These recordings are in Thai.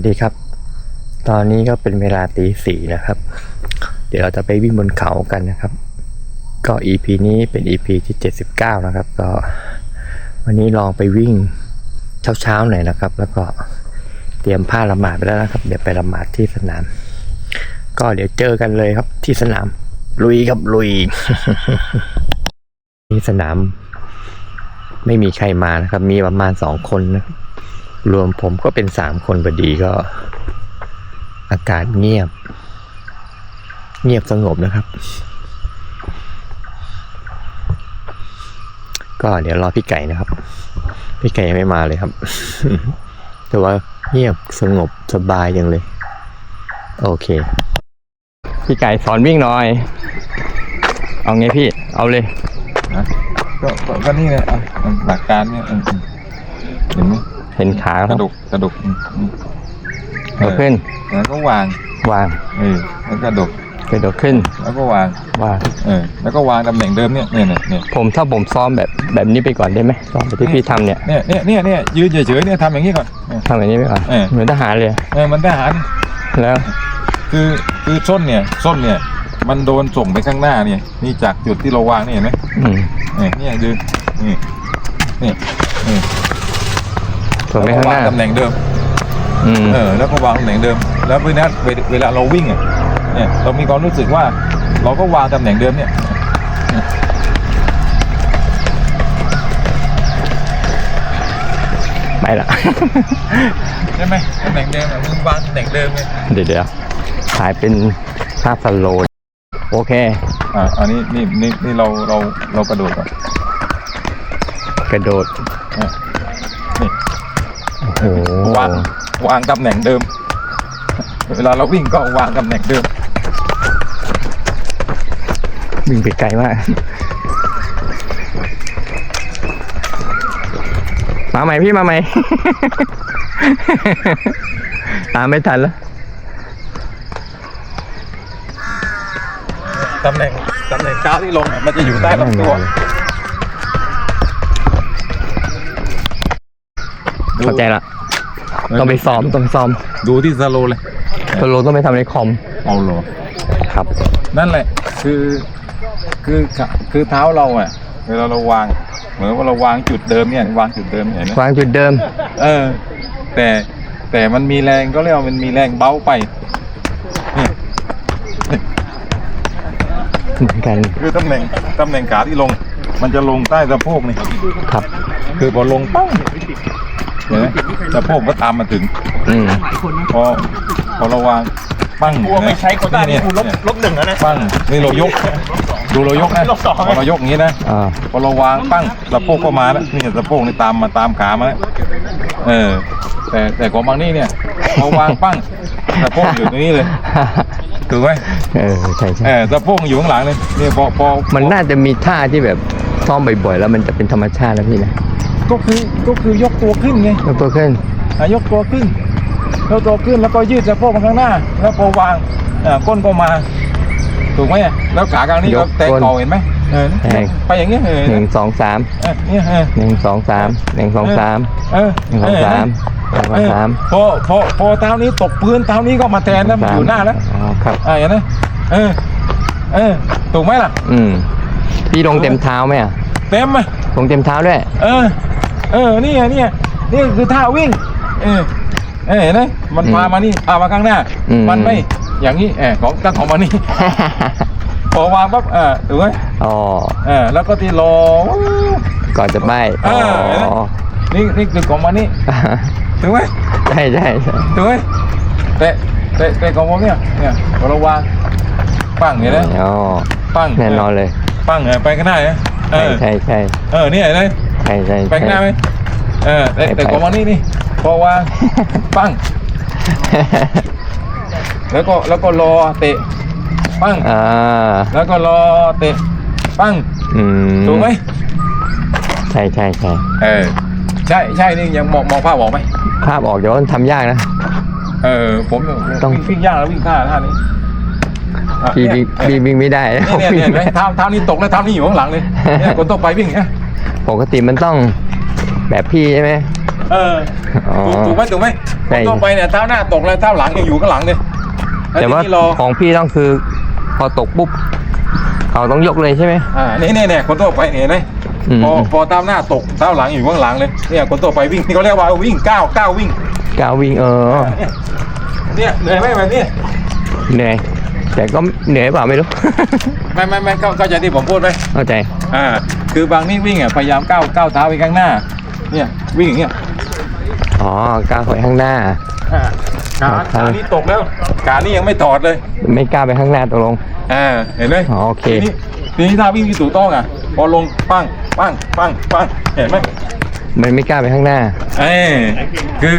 วัสดีครับ ตอนนี้ก็เป็นเวลาตีสี่นะครับ เดี๋ยวเราจะไปวิ่งบนเขากันนะครับ ก็ EP นี้เป็น EP ที่ 79 นะครับ ก็ วันนี้ลองไปวิ่งเช้าๆหน่อยนะครับ แล้วก็เตรียมผ้าละหมาดไปแล้วนะครับ เดี๋ยวไปละหมาดที่สนาม ก็เดี๋ยวเจอกันเลยครับที่สนาม ลุยครับลุยที่สนาม ไม่มีใครมานะครับ มีประมาณสองคนนะครับ รวมผมก็เป็นสามคนพอดีก็ อากาศเงียบ เงียบสงบนะครับ ก็เดี๋ยวรอพี่ไก่นะครับ พี่ไก่ยังไม่มาเลยครับ แต่ว่าเงียบสงบสบายยังเลย โอเค พี่ไก่สอนวิ่งหน่อย เอาไงพี่ เอาเลย ก็ก็ก็นี่ไงอะหลักการเนี่ยอืมอืมเห็นไหม เห็นขากครัระบดกกระดกอืมอืมเอาขึ้น แล้วก็วางวางเออแล้วกระดกกระโดดขึ้นแล้วก็วางวาง เออแล้วก็วางตำแหน่งเดิมเนี่ยเนี่ยเนี่ยเนี่ยผมถ้าผมซ้อมแบบแบบนี้ไปก่อนได้ไหมซ้อมแบบที่พี่ทำเนี่ยเนี่ยเนี่ยเนี่ยเนี่ยยืนเฉยๆเนี่ยทำอย่างนี้ก่อนเออ ทำแบบนี้ไปก่อนเออ เหมือนทหารเลย เออมันทหาร แล้วคือคือส้นเนี่ยส้นเนี่ยมันโดนส่งไปข้างหน้าเนี่ยนี่จากจุดที่เราวางเนี่ยเห็นไหมอืม เนี่ยเนี่ยยืนนี่นี่นี่ ส่งไปแล้วข้างหก็วางน้าตำแหน่งเดิมอืมเออแล้วก็วางตำแหน่งเดิม แล้วเวลาเวลาเราวิ่งอะเนี่ยเรามีความรู้สึกว่า เราก็วางตำแหน่งเดิมเนี่ยไปละ ใช่ไหมตำแหน่งเดิมอะมึงวางตำแหน่งเดิมไงเดี๋ยวเดี๋ยวถ่ายเป็นภาพสโลว์โอเค อ่าอันนี้นี่นี่นี่เราเราเรากระโดดก่อนกระโดด อะนี่ โอ้โหวางวางตำแหน่งเดิม เวลาเราวิ่งก็วางตำแหน่งเดิม วิ่งไปไกลมากมาใหม่พี่มาใหม่ ตามไม่ทันแล้วตำแหน่งตำแหน่งเท้าที่ลงอะมันจะอยู่ใต้ลำตัว เข้าใจละต้องไปซ้อมต้องไปซ้อม ดูที่สโลว์เลยสโลว์ต้องไปทำในคอมเอาเหรอครับ นั่นแหละคือคือคือเท้าเราอะเวลาเราวาง เหมือนว่าเราวางจุดเดิมเนี่ยวางจุดเดิมเห็นไหมวางจุดเดิม เออ แต่แต่มันมีแรงก็เรียกว่ามันมีแรงเบ้าไปนี่เหมือนกันคือตำแหน่งตำแหน่งขาที่ลง มันจะลงใต้สะโพกนี่ครับ คือพอลงปั้ง เห็นไหมสะโพกก็ตามมาถึงอืมพอพอเราวางปั้งกูไม่ใช้โควต้านี่กูลบเยลบหนึ่งแล้วนะปั้งนี่เรายก ดูเรายกนะลบสองพอเรายกอย่างนี้นะอ่าพอเราวางปั้งสะโพกก็มาแล้วนี่สะโพกนี่ตามมาตามขามาแล้วเออ แต่แต่ของบางนี่เนี่ยพอวางปั้งสะโพกอยู่ตรงนี้เลยถูกไหมเออใช่ใช่เออสะโพกอยู่ข้างหลังเลยเนี่ยพอพอมันน่าจะมีท่าที่แบบซ้อมบ่อยๆ แล้วมันจะเป็นธรรมชาติแล้วพี่นะ ก็คือก็คือยกตัวขึ้นไงยกตัวขึ้นอะยกตัวขึ้นยกตัวขึ้นแล้วก็ยืดสะโพกมาข้างหน้า แล้วพอวางอ่าก้นก็มา ถูกไหมแล้วขากลางนี่ยก็กแตะก้น เข่าเห็นไหมเออแทงไปอย่างเงี้ยเออหนึ่งสองสามเออเนี่ยเออ หนึ่งสองสามหนึ่งสองสามเออหนึ่งสองสามหนึ่งสองสามพอพอพอเท้านี้ตกพื้นเท้านี้ก็มาแทนแล้วมันอยู่หน้าแล้วอ๋อครับ อ่าอย่างนั้นเออ เออถูกไหมล่ะ อืมพี่ลงเต็มเท้าไหมอะเต็มไหมลงเต็มเท้าด้วย เออ เออนี่ไงนี่ไงนี่คือท่าวิ่ง เออเออเห็นไหมมันอืมพามานี่พามาข้างหน้า อืม มันไม่อย่างนี้เออของตั้งของมานี่ พอวางปั๊บเออถูกไหมอ๋อ เออแล้วก็ที่รอก่อนจะใบเออ๋อเห็นไหมอนี่นี่คือของมานี่ถูกไหมใช่ใช่ใช่ถูกไหมแต่แต่แต่ของผมเนี่ยเนี่ยพอเราวางปั้งเห็นไหมอ๋อปั้งแน่นอนเลย ปั้งเออไปข้างหน้าเนเอใช่อใช่ใช่เออนี่เห็นไหม ใช่ใช่ไปข้างหน้าไหมเออแต่แต่ไปของมานี่นี่พอวางปั้ง แล้วก็แล้วก็รอเตะปั้งอ่าแล้วก็รอเตะปั้งอืมถูกไหมใช่ใช่ใช่เออใช่ใช่นี่ยังมองมองภาพออกไหมภาพออกเดี๋ยวมันทำยากนะ เออ ผมต้ต้อองงวิ่งยากแล้ววิ่งข้าท่านี้อะพี่เนี่วิ่ยงพี่วิ่งไม่ได้เนี่ยเนี่ยเนี่ยเห็นไหมเท้าเท้านี้ตกแล้วเท้านี้อยู่ข้างหลังเลยเนี่ยคนต้องไปวิ่งนะ ปกติมันต้องแบบพี่ใช่ไหม เอออ๋อถูกถูกไหมถูกไหมใช่คนทั่วไปเนี่ยเท้าหน้าตกแล้วเท้าหลังยังอยู่ข้างหลังเลยแต่ว่าล้ทีนี้รอของพี่ต้องคือ พอตกปุ๊บ เขาต้องยกเลยใช่ไหม อ่านี่นี่เนี่ยคนทั่วไปเนี่ยเห็นไหมอืม พอพอเท้าหน้าตกเท้าหลังอยู่ข้างหลังเลยเนี่ยคนทั่วไปวิ่งที่เขาเรียกว่าวิ่งก้าวก้าววิ่งก้าววิ่งเออเนี่ยเหนื่อยไหมแบบนี้เหนื่อย แต่ก็เหนื่อยเปล่าไม่รู้ ไม่ไม่ไม่เข้าเข้าใจที่ผมพูดไหมเข้าใจ อ่าคือบางนี่วิ่งอะพยายามก้าวก้าวเท้าไปข้างหน้า เนี่ยวิ่งอย่างเงี้ยอ๋อก้าวไปข้างหน้า อ่าขาขานี่ตกแล้วขานี่ยังไม่ถอดเลย ไม่กล้าไปข้างหน้าตกลงอ่าเห็นไหมอ๋อโอเคทีนี้ทีนี้ถ้าวิ่งที่ถูกต้องอะ พอลงปั้งปั้งปั้งปั้งเห็นไหมมันไม่กล้าไปข้างหน้า เอ้ยคือ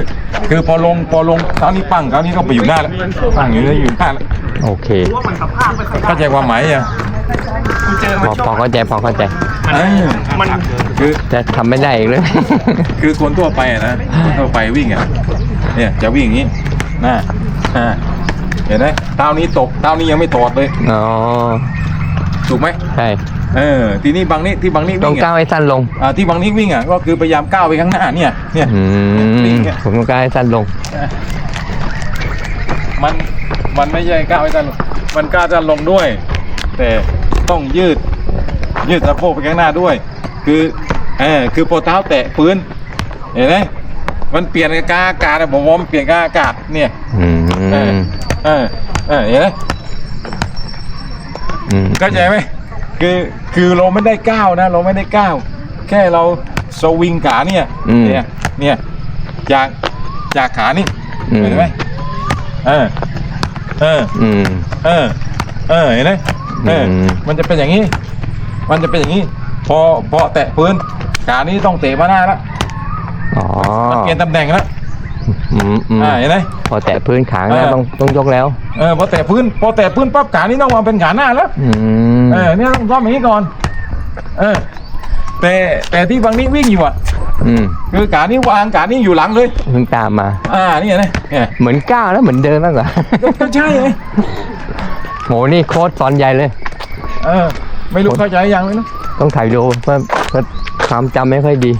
คือพอลง พอลงเท้านี้ปั้งเท้านี้ก็ไปอยู่หน้าแล้ว ปั้งอยู่นี่อยู่หน้าแล้ว โอเคเข้าใจความหมายอะ พอพอเข้าใจพอเข้าใจ เอ้ยคือจะทำไม่ได้อีกเลย คือคนทั่วไปอะนะคนทั่วไปวิ่งอะเนี่ยจะวิ่งอย่างนี้น่าอ่าเห็นไหมเท้านี้ตกเท้านี้ยังไม่ถอดเลย อ๋อ ถูกไหมใช่ เออ ทีนี้บางนี่ที่บางนี่ต้องวิ่งก้าวอะให้สั้นลง อ่าที่บางนี่วิ่งอะก็คือพยายามก้าวไปข้างหน้าเนี่ยเนี่ยอืวิ่มงเนี่ย ผมต้องก้าวให้สั้นลง มันมันไม่ใช่ก้าวให้ด้านลงมันก้าวด้านลงด้วย แต่ ต้องยืด ยืดสะโพกไปข้างหน้าด้วย คือเออคือพอเท้าแตะพื้นเห็นไหมมันเปลี่ยนกับกาอากาศอะผมว่ามันเปลี่ยนกับอากาศเนี่ยอืเออมเออเออเห็นไหมอืมเข้าใจไหมคือคือเราไม่ได้ก้าวนะ เราไม่ได้ก้าวแค่เราสวิงขาเนี่ยเนี่ยเนี่ยจากจากขานี่เห็นไหมเออเอออืมเออเออเห็นไหม เอออืมมันจะเป็นอย่างนี้ มันจะเป็นอย่างนี้ พอพอแตะพื้นขานี้ต้องเตะมาหน้าแล้วอ๋อมันเปลี่ยนตำแหน่งแล้วอืมอืมอ่าเห็นไหม พอแตะพื้นขางแล้วเออ ต้องต้องยกแล้ว เออพอแตะพื้น พอแตะพื้นปั๊บขานี้ต้องวางเป็นขาหน้าแล้ว อืมเออเนี่ยต้องทำอย่างนี้ก่อน เออ แต่แต่ที่บางนี้วิ่งอยู่อะ อืมคือขานี้วางขานี้อยู่หลังเลย เพิ่งตามมา อ่านี่เห็นไหมเนี่ยเหมือนก้าวแล้วเหมือนเดินมากกว่า ก็ใช่ไง โหนี่โค้ดสอนใหญ่เลย เออ ไม่รู้เข้าใจยังเลยนะต้องถ่ายดูเพราะเพราะความจำไม่ค่อยดี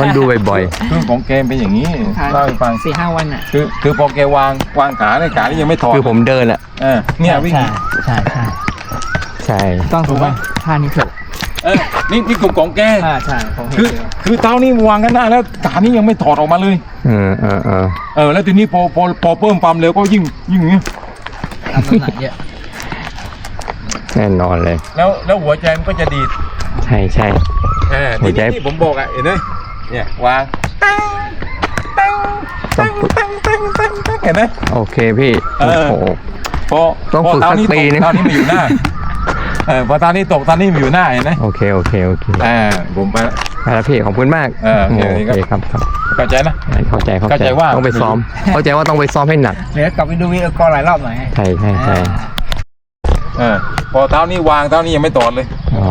มันดูบ่อยคือของเกมเป็นอย่างนี้เล่าให้ฟังสี่ห้าวันอะ คือคือพอแกวางวางขาในยขานี่ยังไม่ถอๆดคือผมเดินอะ เออเนี่ยวิ่งใช่ใช่ใช่ใช่ ต้องถูกไหมท่านี้ถูกเออนี่นี่กลุ่มของแกอ่าใช่ผมเห็นคืออยู่คือเท้านี่วางกันหน้าแล้วขานี่ยังไม่ถอดออกมาเลย เออเออเออเออแล้วทีนี้พอพอพอเพิ่มความเร็วก็ยิ่งยิ่งอย่างนี้ทำน้ำหนักเยอะ แน่นอนเลย แล้วแล้วหัวใจมันก็จะดีดใช่ใช่เออหัวใจ ที่ที่ผมบอกอะเห็นไหมเนี่ยวางตั้งตั้งตั้งตั้งตั้งตั้งตั้งเห็นไหม โอเคพี่เอโอ้อ โห พอต้องพอฝึกเท้าสักนี้ตปีกนึงเท้านี้มาอยู่หน้าเออพอเท้านี้ตกเท้านี้มาอยู่หน้าเห็นไหมโอเคโอเคโอเคอ่าผมไปละไปแล้วพี่ขอบคุณมากเออโอเคโอเคครับครับเข้าใจนะ เข้าใจเข้าเข้าใจใจว่า ต้องไปซ้อม เข้าใจว่าต้องไปซ้อมให้หนัก เดี๋ยวกลับไปดูวิดีโอหลายรอบหน่อย ใช่ใช่ใช่ เออพอเท้านี้วางเท้านี้ยังไม่ตอดเลย อ๋อ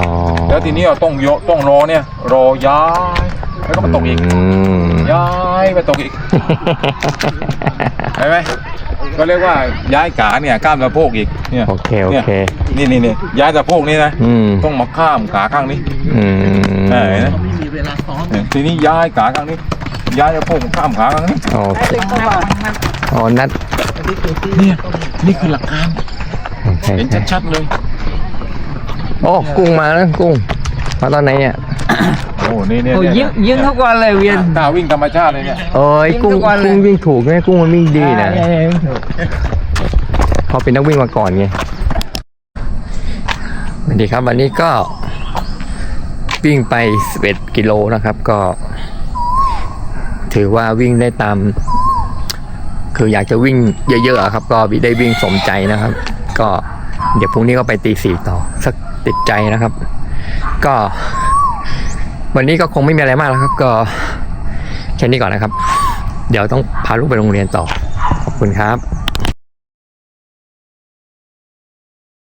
แล้วทีนี้เราต้องโยต้องรอเนี่ย รอย้ายแล้วก็มาตกอีกอืมย้ายมาตกอีก เห็นไหมก็เรียกว่าย้ายขาเนี่ยข้ามสะโพกอีกเนี่ยโอเคโอเค นี่นี่นี่ย้ายสะโพกนี่นะอืมต้องมาข้ามขาข้างนี้อืมเออเห็นไหมไม่มีเวลาซ้อมเนี่ยทีนี้ย้ายขาข้างนี้ ย้ายสะโพกข้ามขาข้างนี้โอเคอ๋อนัด เนี่ยนี่คือหลักการโอ เคเห็นชัดๆเลย โอ้กุ้งมาแล้วกุ้ง มาตอนไหนเนี่ยโอ้นี่เนี่ยโอ้ยเนี่ยิ้มยิ้มทุกวันเลยเวียนตาวิ่งธรรมชาติเลยเนี่ยเอ้ยกุ้งวิ่งทุกวันเลยกุ้งวิ่งถูกไงกุ้งมันวิ่งดีนะอ่าเนี่ยเนี่ยถูกเขาเป็นนักวิ่งมาก่อนไงสวัสดีครับวันนี้ก็วิ่งไป 11 กิโลนะครับ ก็ ถือว่าวิ่งได้ตาม คืออยากจะวิ่งเยอะๆอะครับ ก็ได้วิ่งสมใจนะครับ ก็เดี๋ยวพรุ่งนี้ก็ไปตีสี่ต่อ สักติดใจนะครับ ก็ วันนี้ก็คงไม่มีอะไรมากแล้วครับ ก็แค่นี้ก่อนนะครับ เดี๋ยวต้องพาลูกไปโรงเรียนต่อ ขอบคุณครับ